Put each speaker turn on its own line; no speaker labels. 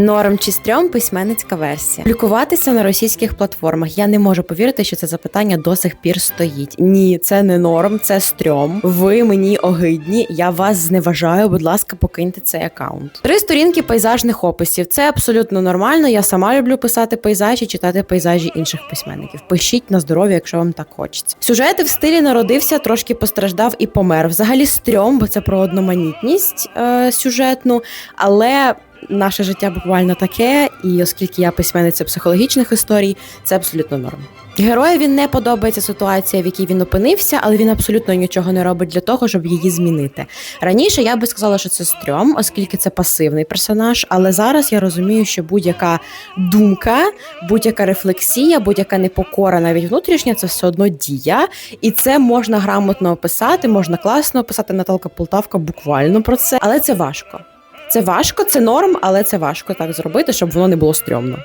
Норм чи стрьом письменницька версія. Публікуватися на російських платформах. Я не можу повірити, що це запитання до сих пір стоїть. Ні, це не норм, це стрьом. Ви мені огидні. Я вас зневажаю. Будь ласка, покиньте цей аккаунт. Три сторінки пейзажних описів. Це абсолютно нормально. Я сама люблю писати пейзажі, читати пейзажі інших письменників. Пишіть на здоров'я, якщо вам так хочеться. Сюжети в стилі народився, трошки постраждав і помер. Взагалі стрьом, бо це про одноманітність е, сюжетну, але. Наше життя буквально таке, і оскільки я письменниця психологічних історій, це абсолютно норм. Героєві не подобається ситуація, в якій він опинився, але він абсолютно нічого не робить для того, щоб її змінити. Раніше я би сказала, що це стрьом, оскільки це пасивний персонаж. Але зараз я розумію, що будь-яка думка, будь-яка рефлексія, будь-яка непокора, навіть внутрішня, це все одно дія, і це можна грамотно описати, можна класно описати Наталка Полтавка буквально про це, але це важко. Це важко, це норм, але це важко так зробити, щоб воно не було стрьомно.